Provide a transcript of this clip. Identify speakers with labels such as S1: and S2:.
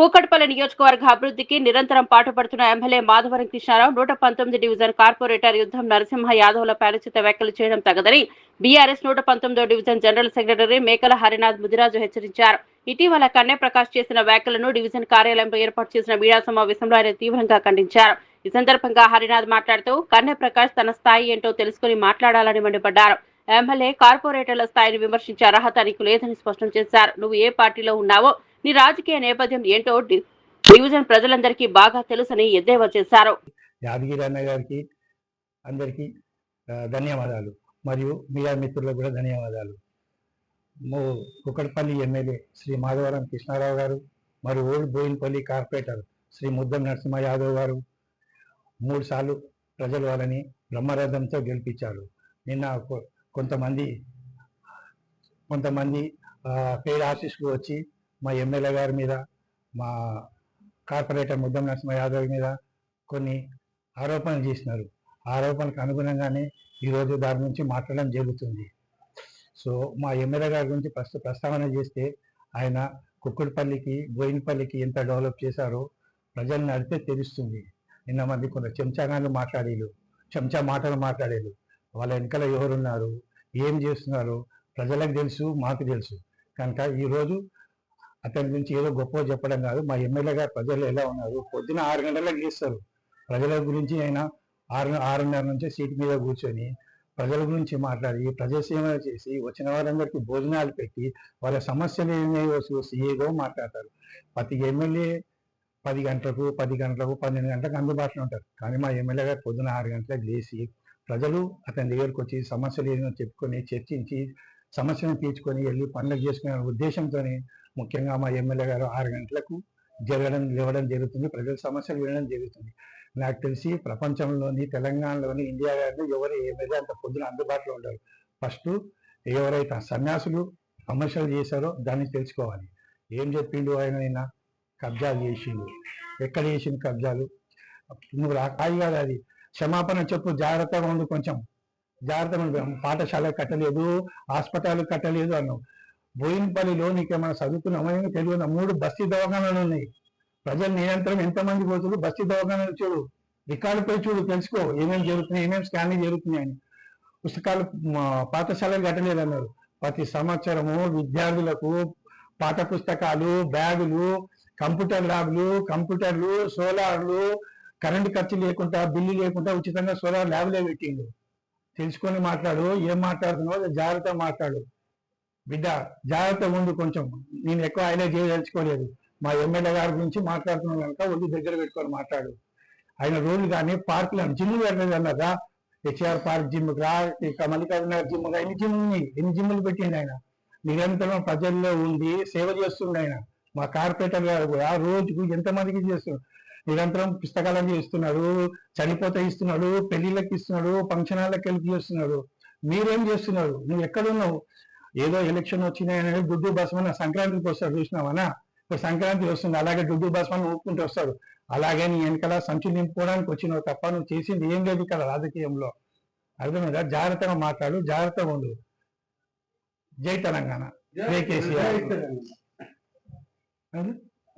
S1: కూకట్పల్లి నియోజకవర్గ అభివృద్ధికి నిరంతరం పాటుపడుతున్న ఎమ్మెల్యే మాధవరం కృష్ణారావు నూట పంతొమ్మిది డివిజన్ కార్పొరేటర్ యుద్ధం నరసింహ యాదవ్ల పేరుచిత వ్యాఖ్యలు చేయడం తగదని బీఆర్ఎస్ నూట పంతొమ్మిదో డివిజన్ జనరల్ సెక్రటరీ మేకల హరినాథ్ ముదిరాజు హెచ్చరించారు. ఇటీవల కన్నె ప్రకాష్ చేసిన వ్యాఖ్యలను డివిజన్ కార్యాలయంలో ఏర్పాటు చేసిన మీడియా సమావేశంలో ఆయన తీవ్రంగా ఖండించారు. ఈ సందర్భంగా హరినాథ్ మాట్లాడుతూ కన్నె ప్రకాష్ తన స్థాయి ఏంటో తెలుసుకుని మాట్లాడాలని మండిపడ్డారు. ఎమ్మెల్యే కార్పొరేటర్ల స్థాయిని విమర్శించే అర్హత నీకు లేదని స్పష్టం చేశారు. నువ్వు ఏ పార్టీలో ఉన్నావో నీ రాజకీయ నేపథ్యం ఏంటో డివిజన్ ప్రజలందరికీ బాగా తెలుసని ఎద్దేవా చేశారు.
S2: యాదగిరి అన్న గారికి అందరికీ ధన్యవాదాలు. మరియు మీడియా మిత్రులకు కూడా ధన్యవాదాలు. కుక్కడపల్లి ఎమ్మెల్యే శ్రీ మాధవరం కృష్ణారావు గారు మరియు ఓల్డ్ బోయిన్పల్లి కార్పొరేటర్ శ్రీ ముద్దం నరసింహ యాదవ్ గారు మూడు సార్లు ప్రజలు వాళ్ళని బ్రహ్మరథంతో గెలిపించారు. నిన్న కొ- కొంతమంది కొంతమంది పేరు ఆర్టిస్టులు వచ్చి మా ఎమ్మెల్యే గారి మీద మా కార్పొరేటర్ ముద్దం నరసింహ యాదవ్ మీద కొన్ని ఆరోపణలు చేసినారు. ఆరోపణలకు అనుగుణంగానే ఈరోజు దాని గురించి మాట్లాడడం జరుగుతుంది. సో మా ఎమ్మెల్యే గారి గురించి ప్రస్తు ప్రస్తావన చేస్తే ఆయన కుక్కుడుపల్లికి బోయినపల్లికి ఎంత డెవలప్ చేశారో ప్రజల్ని నడితే తెలుస్తుంది. నిన్న మంది కొంత చెంచాగాళ్ళు మాట్లాడేలు చెంచా మాటలు మాట్లాడేలు. వాళ్ళ వెనకాల ఎవరున్నారు? ఏం చేస్తున్నారు? ప్రజలకు తెలుసు మాకు తెలుసు. కనుక ఈరోజు అతని గురించి ఏదో గొప్ప చెప్పడం కాదు. మా ఎమ్మెల్యే గారు ప్రజలు ఎలా ఉన్నారు? పొద్దున ఆరు గంటలకు చేస్తారు ప్రజల గురించి ఆయన ఆరు ఆరున్నర నుంచే సీట్ మీద కూర్చొని ప్రజల గురించి మాట్లాడి ప్రజాసేవ చేసి వచ్చిన వారందరికీ భోజనాలు పెట్టి వాళ్ళ సమస్యలు ఏమేవో చూసి ఏదో మాట్లాడతారు. ప్రతి ఎమ్మెల్యే పది గంటలకు పది గంటలకు పన్నెండు గంటలకు అందుబాటులో ఉంటారు. కానీ మా ఎమ్మెల్యే గారు పొద్దున ఆరు గంటలకు లేచి ప్రజలు అతని దగ్గరకు వచ్చి సమస్యలు ఏమో చెప్పుకొని చర్చించి సమస్యను తీర్చుకొని వెళ్ళి పనులు చేసుకునే ఉద్దేశంతో ముఖ్యంగా మా ఎమ్మెల్యే గారు ఆరు గంటలకు జరగడం ఇవ్వడం జరుగుతుంది. ప్రజల సమస్యలు వినడం జరుగుతుంది. నాకు తెలిసి ప్రపంచంలోని తెలంగాణలోని ఇండియా గారిని ఎవరు ఏమైతే అంత పొద్దున అందుబాటులో ఉండరు. ఫస్ట్ ఎవరైతే సన్యాసులు కమర్షియల్ చేశారో దాన్ని తెలుసుకోవాలి. ఏం చెప్పిండు ఆయన నిన్న? కబ్జాలు చేసిండు. ఎక్కడ చేసిండు కబ్జాలు? నువ్వు రా కాదు అది. క్షమాపణ చెప్పు జాగ్రత్తగా ఉండు కొంచెం. జాగ్రత్తగా పాఠశాల కట్టలేదు హాస్పిటల్ కట్టలేదు అన్నావు. బోయినపల్లిలో నీకేమైనా చదువుకున్నామని తెలియదు? మూడు బస్తీ దవాఖానాలు ఉన్నాయి. ప్రజలు నిరంతరం ఎంతమంది పోతున్నారు బస్తీ దవాఖానాలు చూడు. రికార్డుపై చూడు తెలుసుకో. ఏమేమి జరుగుతున్నాయి ఏమేమి స్కానింగ్ జరుగుతున్నాయని పుస్తకాలు పాఠశాలలు కట్టలేదు అన్నారు. ప్రతి సంవత్సరము విద్యార్థులకు పాఠ పుస్తకాలు బ్యాగులు కంప్యూటర్ ల్యాబ్లు కంప్యూటర్లు సోలార్లు కరెంటు ఖర్చు లేకుండా బిల్లు లేకుండా ఉచితంగా సోలార్ ల్యాబ్లే పెట్టిండు తెలుసుకొని మాట్లాడు ఏం మాట్లాడుతున్నావు జాగ్రత్త మాట్లాడు. బిడ్డ జాగ్రత్త ఉండు కొంచెం. నేను ఎక్కువ హైలైట్ చేయదలుచుకోలేదు. మా ఎమ్మెల్యే గారి గురించి మాట్లాడుతున్నాను కనుక ఒళ్ళు దగ్గర పెట్టుకొని మాట్లాడు. ఆయన రోడ్లు కానీ పార్కులు జిమ్ పెట్టలేదు అన్నదా హెచ్ఆర్ పార్క్ జిమ్ రా ఇక మల్లికార్జున జిమ్ ఎన్ని జిమ్ ఉన్నాయి? ఎన్ని జిమ్లు పెట్టింది ఆయన? నిరంతరం ప్రజల్లో ఉండి సేవ చేస్తుండే ఆయన. మా కార్పొరేటర్ గారు కూడా రోజుకు ఎంతమందికి చేస్తున్నారు నిరంతరం పుస్తకాలను ఇస్తున్నాడు చనిపోతే ఇస్తున్నాడు పెళ్ళిళ్ళకి ఇస్తున్నాడు ఫంక్షన్ హాళ్ళకి వెళ్ళి చేస్తున్నాడు మీరేం చేస్తున్నారు? నువ్వు ఎక్కడున్నావు ఏదో ఎలక్షన్ వచ్చినాయని దుడ్డు బస్మన్న సంక్రాంతికి వస్తాడు చూసినావనా? ఇప్పుడు సంక్రాంతి వస్తుంది అలాగే దుడ్డు బస్మన్న ఊపుకుంటూ వస్తాడు. అలాగే నీ వెనకాల సంచి నింపుకోవడానికి వచ్చినావు తప్ప నువ్వు చేసింది ఏం లేదు ఇక్కడ రాజకీయంలో. అర్థమైందా? జాగ్రత్తగా మాట్లాడు జాగ్రత్తగా ఉండు. జై తెలంగాణ. జై కేసీఆర్?